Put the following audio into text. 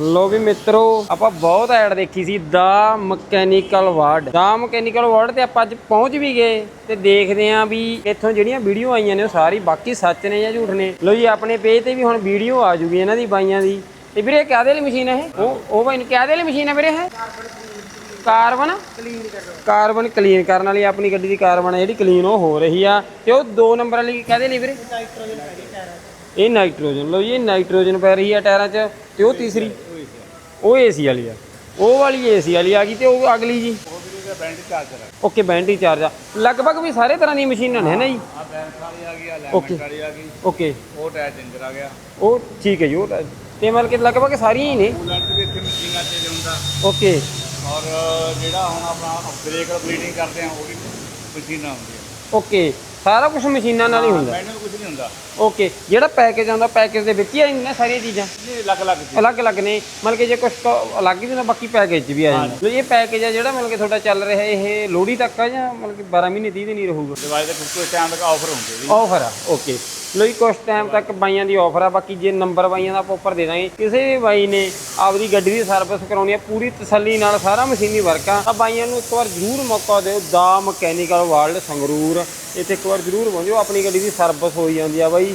ਲੋ ਵੀ ਮਿੱਤਰੋ, ਆਪਾਂ ਬਹੁਤ ਐਡ ਦੇਖੀ ਸੀ ਦਾ ਮਕੈਨੀਕਲ ਵਰਡ ਦਾ ਮਕੈਨੀਕਲ ਵਰਡ ਤੇ ਆਪਾਂ ਅੱਜ ਪਹੁੰਚ ਵੀ ਗਏ ਤੇ ਦੇਖਦੇ ਆਂ ਵੀ ਇੱਥੋਂ ਜਿਹੜੀਆਂ ਵੀਡੀਓ ਆਈਆਂ ਨੇ, ਉਹ ਸਾਰੀ ਬਾਕੀ ਸੱਚ ਨੇ ਜਾਂ ਝੂਠ ਨੇ। ਲੋ ਜੀ, ਆਪਣੇ ਪੇਜ ਤੇ ਵੀ ਹੁਣ ਵੀਡੀਓ ਆ ਜੂਗੀ ਇਹਨਾਂ ਦੀ, ਬਾਈਆਂ ਦੀ। ਤੇ ਵੀਰੇ, ਇਹ ਕਾਹਦੇ ਲਈ ਮਸ਼ੀਨ ਹੈ ਇਹ? ਉਹ ਉਹ ਬਾਈ ਨੂੰ ਕਾਹਦੇ ਲਈ ਮਸ਼ੀਨ ਹੈ ਵੀਰੇ ਇਹ? ਕਾਰਬਨ। ਕਲੀਨ ਕਾਰਬਨ ਕਲੀਨ ਕਰਨ ਵਾਲੀ ਆਪਣੀ ਗੱਡੀ ਦੀ ਕਾਰਬਨ ਹੈ ਜਿਹੜੀ ਕਲੀਨ ਉਹ ਹੋ ਰਹੀ ਆ। ਤੇ ਉਹ ਦੋ ਨੰਬਰ ਵਾਲੀ ਕਾਹਦੇ ਲਈ ਵੀਰੇ? ਇਹ ਨਾਈਟ੍ਰੋਜਨ ਲੋ ਜੀ, ਇਹ ਨਾਈਟ੍ਰੋਜਨ ਪੈ ਰਹੀ ਆ ਟਾਇਰਾਂ 'ਚ। ਤੇ ਉਹ ਤੀਸਰੀ। ਉਹ ਏਸੀ ਵਾਲੀ ਆ। ਉਹ ਵਾਲੀ ਏਸੀ ਵਾਲੀ ਆ ਗਈ ਤੇ ਉਹ ਅਗਲੀ ਜੀ। ਓਕੇ ਬੈਂਡੀ ਚਾਰਜ ਆ। ਲਗਭਗ ਵੀ ਸਾਰੇ ਤਰ੍ਹਾਂ ਦੀਆਂ ਮਸ਼ੀਨਾਂ ਨੇ ਹੈ ਨਾ ਜੀ। ਆ ਬੈਂਸ ਵਾਲੀ ਆ ਗਈ ਆ Okay. ਲੈਮਨ ਵਾਲੀ ਆ ਗਈ। ਓਕੇ। ਉਹ ਟਾਇਰ ਚੇਂਜਰ ਆ ਗਿਆ। ਉਹ ਠੀਕ ਹੈ ਜੀ ਉਹ ਤਾਂ- ਮਤਲਬ ਕਿ ਲਗਭਗ ਸਾਰੀਆਂ ਹੀ ਨੇ। ਕੂਲੈਂਟ ਵੀ ਇੱਥੇ ਮਸ਼ੀਨਾਂ ਚ ਹੁੰਦਾ। ਓਕੇ। ਔਰ ਜਿਹੜਾ ਹੁਣ ਆਪਣਾ ਬ੍ਰੇਕ ਬਲੀਡਿੰਗ ਕਰਦੇ ਆ ਉਹ ਵੀ ਮਸ਼ੀਨਾਂ ਹੁੰਦੀਆਂ। ਓਕੇ। ਸਾਰਾ ਕੁਝ ਮਸ਼ੀਨਾਂ ਨਾਲ ਹੀ ਹੁੰਦਾ। ਮੈਨੂੰ ਕੁਝ ਨਹੀਂ ਹੁੰਦਾ। ਓਕੇ ਜਿਹੜਾ ਪੈਕੇਜ ਆਉਂਦਾ ਪੈਕੇਜ ਦੇ ਵਿੱਚ ਹੀ ਆ ਜਾਂਦੀਆਂ ਸਾਰੀਆਂ ਚੀਜ਼ਾਂ? ਇਹ ਅਲੱਗ ਅਲੱਗ ਚੀਜ਼। ਅਲੱਗ-ਅਲੱਗ ਨੇ ਮਤਲਬ ਕਿ ਜੇ ਕੁਝ ਅਲੱਗ ਹੀ ਹੁੰਦਾ ਬਾਕੀ ਪੈਕੇਜ 'ਚ ਵੀ ਆ ਜਾਂਦਾ। ਲੋ ਇਹ ਪੈਕੇਜ ਆ ਜਿਹੜਾ ਮਤਲਬ ਕਿ ਤੁਹਾਡਾ ਚੱਲ ਰਿਹਾ ਇਹ ਲੋਹੜੀ ਤੱਕ ਆ ਜਾਂ ਮਤਲਬ ਕਿ 12 ਮਹੀਨੇ 30 ਦਿਨ ਹੀ ਰਹੂਗਾ? ਡਿਵਾਈਸ ਦੇ ਕੁਝ ਟਾਈਮ ਤੱਕ ਆਫਰ ਹੁੰਦੇ ਜੀ ਆਫਰ ਆ ਓਕੇ ਲੋ ਜੀ ਕੁਝ ਟਾਈਮ ਤੱਕ ਬਾਈਆਂ ਦੀ ਆਫਰ ਆ ਬਾਕੀ ਜੇ ਨੰਬਰ ਬਾਈਆਂ ਦਾ ਆਪਾਂ ਉੱਪਰ ਦੇ ਦਾਂਗੇ ਕਿਸੇ ਵੀ ਬਾਈ ਨੇ ਆਪਦੀ ਗੱਡੀ ਦੀ ਸਰਵਿਸ ਕਰਾਉਣੀ ਆ ਪੂਰੀ ਤਸੱਲੀ ਨਾਲ ਸਾਰਾ ਮਸ਼ੀਨੀ ਵਰਕ ਆ ਤਾਂ ਬਾਈਆਂ ਨੂੰ ਇੱਕ ਵਾਰ ਜ਼ਰੂਰ ਮੌਕਾ ਦਿਓ ਦਾ ਮਕੈਨੀਕਲ ਵਰਲਡ ਸੰਗਰੂਰ। ਇੱਥੇ ਇੱਕ ਵਾਰ ਜ਼ਰੂਰ ਪਹੁੰਚੋ ਆਪਣੀ ਗੱਡੀ ਦੀ ਸਰਵਿਸ ਹੋਈ ਜਾਂਦੀ ਆ ਬਾਈ।